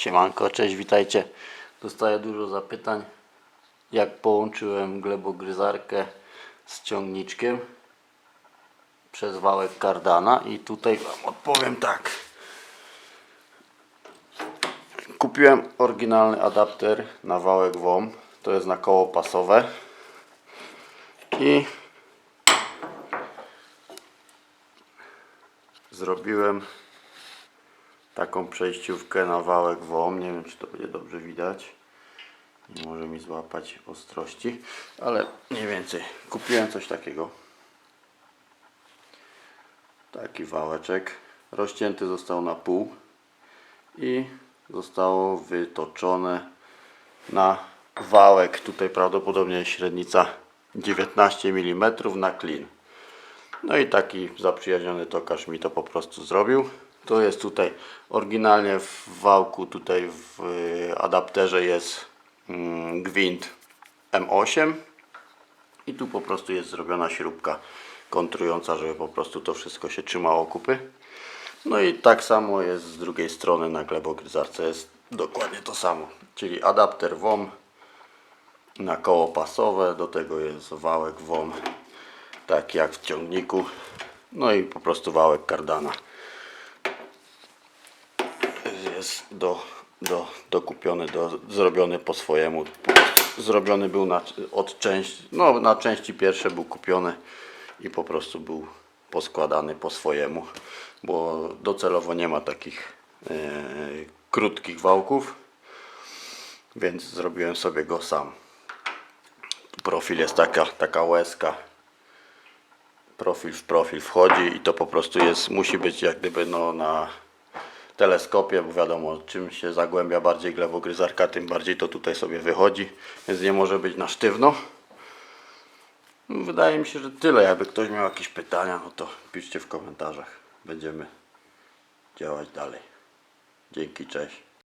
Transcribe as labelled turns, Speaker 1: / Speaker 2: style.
Speaker 1: Siemanko, cześć, witajcie. Dostaję dużo zapytań, jak połączyłem glebogryzarkę z ciągniczkiem przez wałek kardana i tutaj Wam odpowiem tak. Kupiłem oryginalny adapter na wałek WOM, to jest na koło pasowe i zrobiłem taką przejściówkę na wałek WOM. Nie wiem, czy to będzie dobrze widać. Może mi złapać ostrości, ale mniej więcej. Kupiłem coś takiego. Taki wałeczek. Rozcięty został na pół i zostało wytoczone na wałek. Tutaj prawdopodobnie średnica 19 mm na klin. No i taki zaprzyjaźniony tokarz mi to po prostu zrobił. To jest tutaj oryginalnie w wałku, tutaj w y, adapterze jest mm, gwint M8 i tu po prostu jest zrobiona śrubka kontrująca, żeby po prostu to wszystko się trzymało kupy. No i tak samo jest z drugiej strony na glebogryzarce jest dokładnie to samo, czyli adapter WOM na koło pasowe, do tego jest wałek WOM tak jak w ciągniku no i po prostu wałek kardana jest do, do, dokupiony, do, zrobiony po swojemu. Zrobiony był na, od części no na części pierwsze był kupiony i po prostu był poskładany po swojemu bo docelowo nie ma takich e, krótkich wałków więc zrobiłem sobie go sam. Profil jest taka, taka łezka. Profil w profil wchodzi i to po prostu jest, musi być jak gdyby no na teleskopie, bo wiadomo czym się zagłębia bardziej glewogryzarka, tym bardziej to tutaj sobie wychodzi, więc nie może być na sztywno. Wydaje mi się, że tyle. Jakby ktoś miał jakieś pytania, no to piszcie w komentarzach. Będziemy działać dalej. Dzięki, cześć.